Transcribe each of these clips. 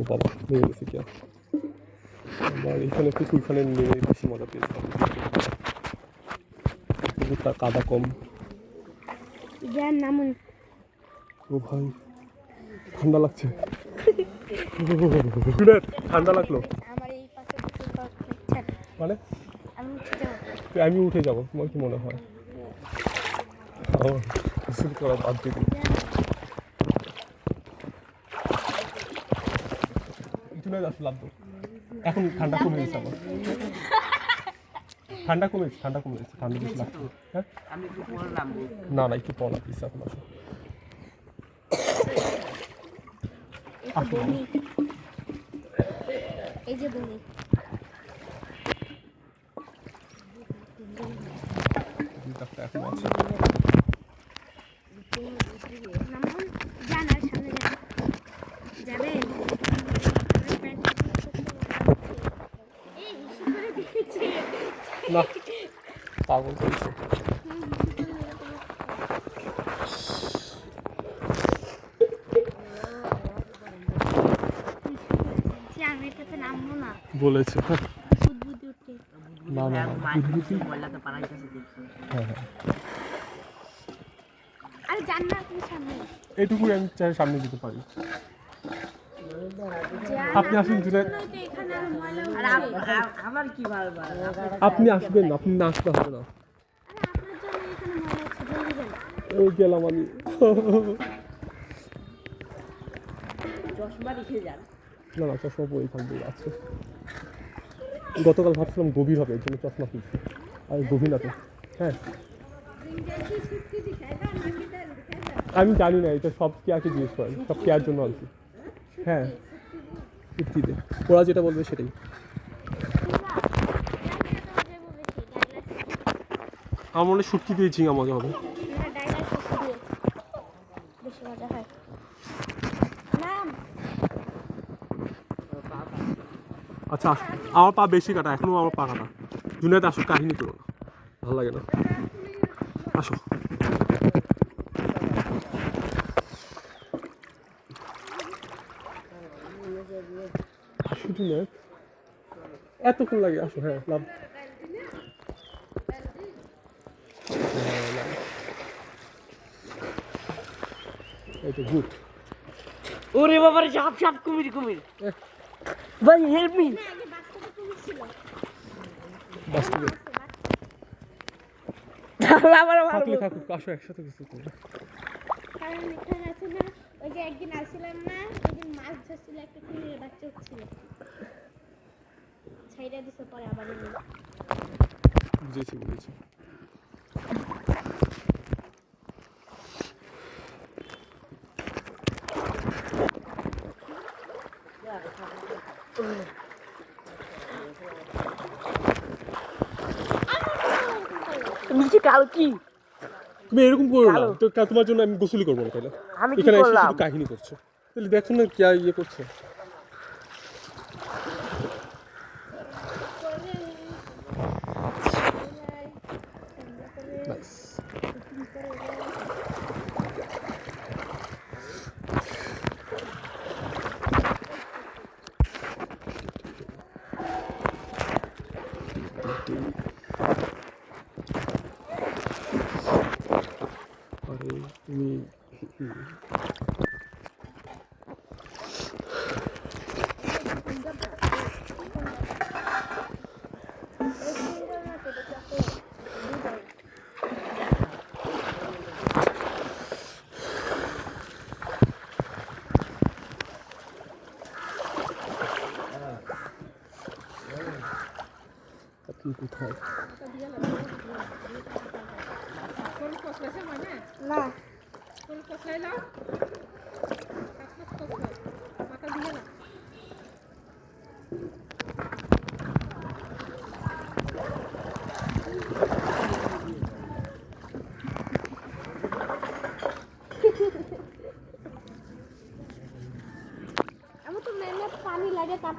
ও বাবা নেমে গেছে কি আর? আবার এখানে পুকুরখানে নেমে বেশি মজা পেয়েছিলাম পুকুরটা কাদা কম। নামুন ও ভাই ঠান্ডা লাগছে। ঠান্ডা লাগল। মানে? আমি উঠে যাব। আমি উঠে যাব তোমার কি মনে হয়? গোসল করা বাদ দিয়ে জুনেদ আসলে লাভ এখন ঠান্ডা কমে গেছে আমার ঠান্ডা কমেছে ঠান্ডা কমে গেছে ঠান্ডা বেশি লাগছে। হ্যাঁ? না না একটু পড়া প্লিজ এখন আসো। এই যে বমি এখন আছে নামুন যান আর সামনে যান যাবেন এই হিসু করে দিয়েছে না। পাগল করেছে। যে আমি এটাতে নামবো না। বলেছে। হ্যাঁ না না হ্যাঁ আমি সামনে যেতে পারি। আপনি আসুন জুনাইদ এখানে আর ময়লা আর আপ- আ- আমার কি আপনি আসবেন আপনি না আসতে হবে না। এই গেলাম আমি। চশমা রেখে যান। না না চশমা পরে থাকবে আছে গতকাল ভাবছিলাম গভীর হবে এর জন্য চশমা কিনছি আর গভীর না তো। হ্যাঁ। আমি জানি না এটা সব কেয়াকে জিজ্ঞেস করেন সব কেয়ার জন্য আনছি হ্যাঁ। চুক্তিতে ওরা যেটা বলবে সেটাই। আমার মনে শুটকি দিয়ে ঝিঙা মজা হবে। আচ্ছা আমার পা বেশি কাটা এখনও আমার পা কাটা। জুনিয়াতে আসো, কাহিনী করো না। ভালো লাগে না। আসো। এতক্ষণ লাগে, আসো হ্যাঁ লাভ হ্যাঁ, লাভ। এই তো গুড ওরে বাবার সাপ সাপ কুমির কুমির। ভাই হেল্প মি আমার থাকুক আসো একসাথে কিছু করব কারণ এখানে আছে না ওই যে একদিন আসছিলাম না ওইদিন মাছ ধরছিল একটা কুমিরের বাচ্চা ছিল ছাইরা দিছে পরে আবার। বুঝেছি বুঝেছি। কি? তুমি এরকম করো না। তো তোমার জন্য আমি গোসলি করব না তাহলে। আমি এখানে এসে শুধু কাহিনী করছ। তাহলে দেখো না কে ইয়ে করছে। নাইস আরে hitting me.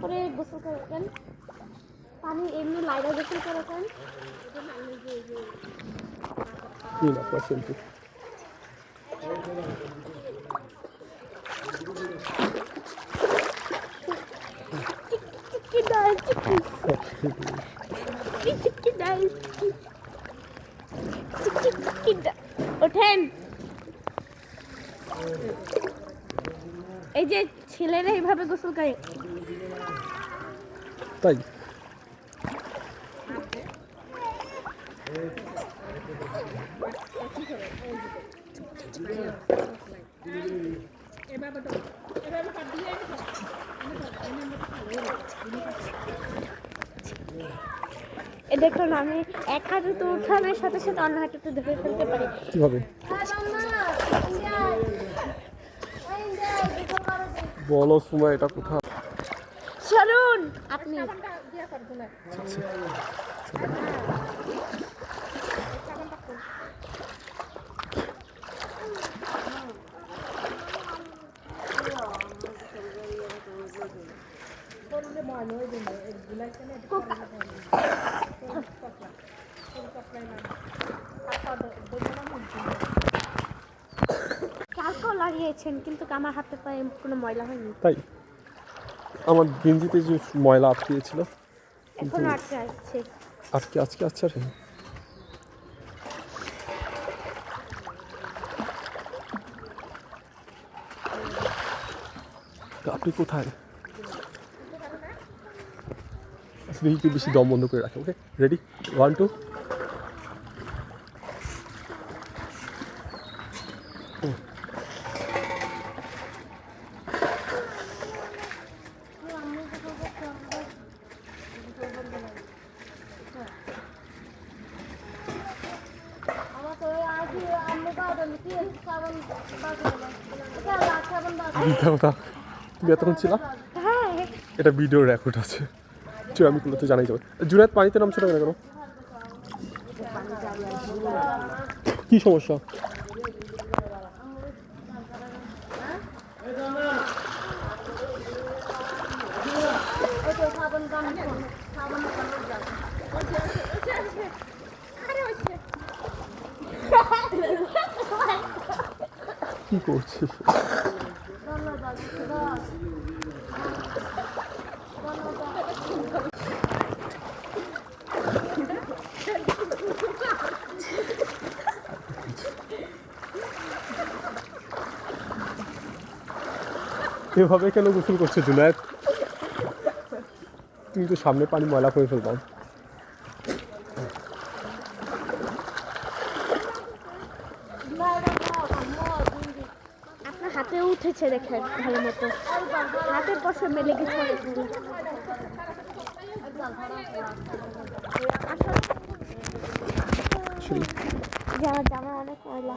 তারপরে গোসল করেছেন পানি এমনি লাইরা গোসল চিকি চিকি ওঠেন। এই যে ছেলেরা এইভাবে গোসল করে। তাই? দেখুন আমি এক হাতে তো উঠানোর সাথে সাথে অন্য হাতে তো ধরে ফেলতে পারি। কীভাবে? বলো সুমা এটা কোথায়? লাগিয়েছেন কিন্তু আমার হাতে পায়ে কোনো ময়লা হয়নি। তাই? আমার গেঞ্জিতে যে ময়লা আটকিয়েছিল। এখন আটকে আসছে আজকে আজকে আচ্ছা রে তা আপনি কোথায়? আচ্ছা, দেখি একটু বেশি দম বন্ধ করে রাখে ওকে রেডি ওয়ান টু এটা ভিডিও রেকর্ড আছে। চল আমি তো জানাই যাবে জুনায়দ, পানিতে নামছো না কেন? কেন কি সমস্যা? কি করছিস এভাবে কেন গোসল করছ জুনায়দ? তুমি তো সামনে পানি ময়লা করে ফেলবাম। হাতে উঠেছে দেখে ভালো মতো। হাতে পশে মেলে গেছে জামা অনেক ময়লা।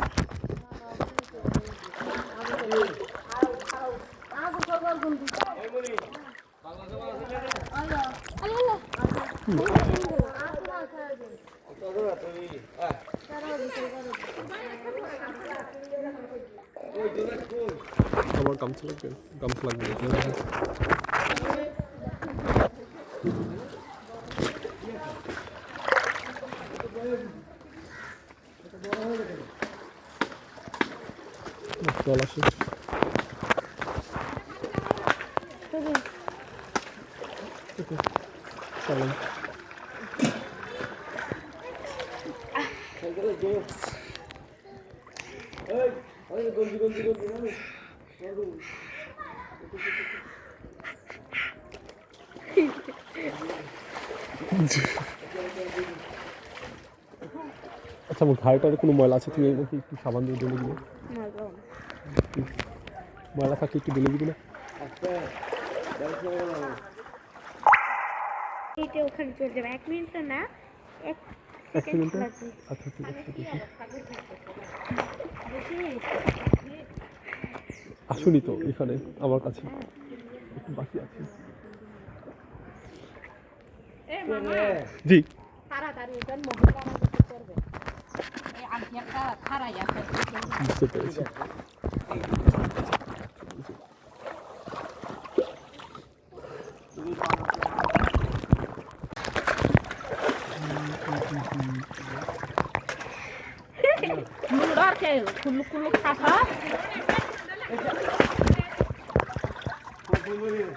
আমার গামছা লাগবে গামছা লাগবে জল আসে চলেন আচ্ছা আমার ঘাড়টার কোনো ময়লা আছে? তুমি আমাকে একটু সাবান দিয়ে ঢেলে দিবে। ময়লা থাকলে একটু ঢেলে দিবি না? এইটা ওখানে চলে যাবে। এক মিনিট না এক এক সেকেন্ডে আচ্ছা ঠিক আছে। আসুনি তো এখানে আমার কাছে। একটু বাকি আছে। জি। বুঝতে পেরেছি।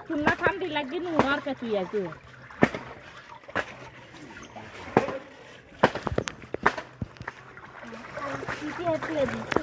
Tuna ঠান্ডি লাগবে নুয়ার কে তুই আছে কি কি